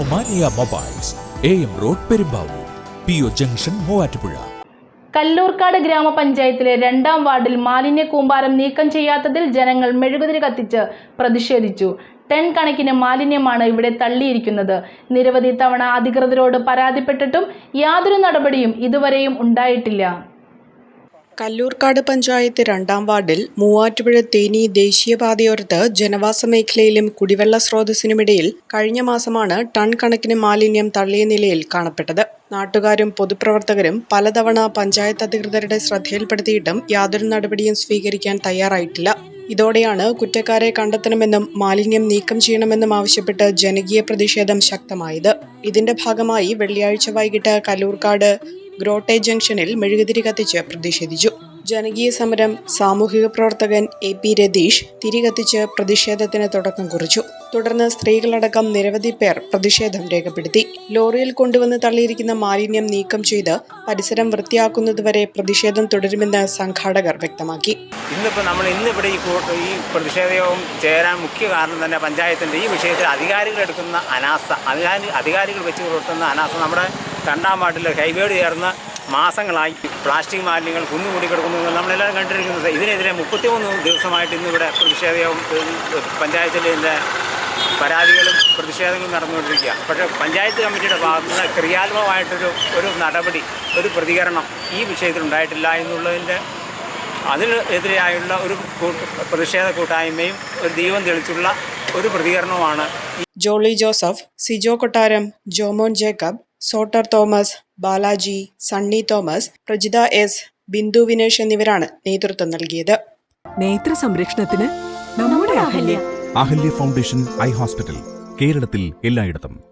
Omania mobiles A road Perumbavoor P O junction Muvattupuzha. Kalloorkkad ഗ്രാമപഞ്ചായത്തിലെ രണ്ടാം വാർഡിൽ മാലിന്യ കൂമ്പാരം നീക്കം ചെയ്യാത്തതിൽ ജനങ്ങൾ മെഴുകുതിരി കത്തിച്ച് പ്രതിഷേധിച്ചു. ടൺ കണക്കിന് മാലിന്യമാണ് ഇവിടെ തള്ളിയിരിക്കുന്നത്. നിരവധി തവണ അധികൃതരോട് പരാതിപ്പെട്ടിട്ടും യാതൊരു നടപടിയും ഇതുവരെയും ഉണ്ടായിട്ടില്ല. കല്ലൂർക്കാട് പഞ്ചായത്ത് രണ്ടാം വാർഡിൽ മൂവാറ്റുപുഴ തേനി ദേശീയപാതയോരത്ത് ജനവാസ മേഖലയിലും കുടിവെള്ള സ്രോതസ്സിനുമിടയിൽ കഴിഞ്ഞ മാസമാണ് ടൺ കണക്കിന് മാലിന്യം തള്ളിയ നിലയിൽ കാണപ്പെട്ടത്. നാട്ടുകാരും പൊതുപ്രവർത്തകരും പലതവണ പഞ്ചായത്ത് അധികൃതരുടെ ശ്രദ്ധയിൽപ്പെടുത്തിയിട്ടും യാതൊരു നടപടിയും സ്വീകരിക്കാൻ തയ്യാറായിട്ടില്ല. ഇതോടെയാണ് കുറ്റക്കാരെ കണ്ടെത്തണമെന്നും മാലിന്യം നീക്കം ചെയ്യണമെന്നും ആവശ്യപ്പെട്ട് ജനകീയ പ്രതിഷേധം ശക്തമായത്. ഇതിന്റെ ഭാഗമായി വെള്ളിയാഴ്ച വൈകിട്ട് കല്ലൂർക്കാട് ഗ്രോട്ടെ ജംഗ്ഷനിൽ മെഴുകുതിരി കത്തിച്ച് പ്രതിഷേധിച്ചു. ജനകീയ സമരം സാമൂഹിക പ്രവർത്തകൻ എ പി രതീഷ് തിരികത്തിച്ച് പ്രതിഷേധത്തിന് തുടക്കം കുറിച്ചു. തുടർന്ന് സ്ത്രീകളടക്കം നിരവധി പേർ പ്രതിഷേധം രേഖപ്പെടുത്തി. ലോറിയിൽ കൊണ്ടുവന്ന് തള്ളിയിരിക്കുന്ന മാലിന്യം നീക്കം ചെയ്ത് പരിസരം വൃത്തിയാക്കുന്നതുവരെ പ്രതിഷേധം തുടരുമെന്ന് സംഘാടകർ വ്യക്തമാക്കി. ഇന്നിപ്പോൾ നമ്മൾ ഇന്നിവിടെ ഈ ഈ പ്രതിഷേധവും ചേരാൻ മുഖ്യ കാരണം തന്നെ പഞ്ചായത്തിന്റെ ഈ വിഷയത്തിൽ അധികാരികൾ എടുക്കുന്ന അനാസ്ഥ. അധികാരി അധികാരികൾ വെച്ച് പുലർത്തുന്ന അനാസ്ഥ. നമ്മുടെ രണ്ടാം വാർഡിൽ ഹൈവേഡ് ചേർന്ന് മാസങ്ങളായി പ്ലാസ്റ്റിക് മാലിന്യങ്ങൾ കുന്നുകൂടി കിടക്കുന്നു നമ്മളെല്ലാവരും കണ്ടിരിക്കുന്നത്. ഇതിനെതിരെ മുപ്പത്തിമൂന്ന് ദിവസമായിട്ട് ഇന്നിവിടെ പ്രതിഷേധവും പഞ്ചായത്തിന്റെ പരാതികളും പ്രതിഷേധങ്ങളും നടന്നുകൊണ്ടിരിക്കുക പക്ഷേ പഞ്ചായത്ത് കമ്മിറ്റിയുടെ ഭാഗത്തുനിന്ന് ക്രിയാത്മകമായിട്ടൊരു ഒരു നടപടി ഒരു പ്രതികരണം ഈ വിഷയത്തിൽ ഉണ്ടായിട്ടില്ല എന്നുള്ളതിന്റെ അതിനെതിരെയായുള്ള ഒരു പ്രതിഷേധ കൂട്ടായ്മയും ഒരു ദീപം തെളിച്ചുള്ള ഒരു പ്രതികരണവുമാണ് ജോളി ജോസഫ് സിജോ കൊട്ടാരം ജോമോൻ ജേക്കബ് സോട്ടർ തോമസ് ബാലാജി സണ്ണി തോമസ് പ്രജിത എസ് ബിന്ദു വിനേഷ് എന്നിവരാണ് നേതൃത്വം നൽകിയത്. നേത്ര സംരക്ഷണത്തിന് നമ്മുടെ Ahalya. Ahalya foundation eye hospital കേരളത്തിൽ എല്ലായിടത്തും.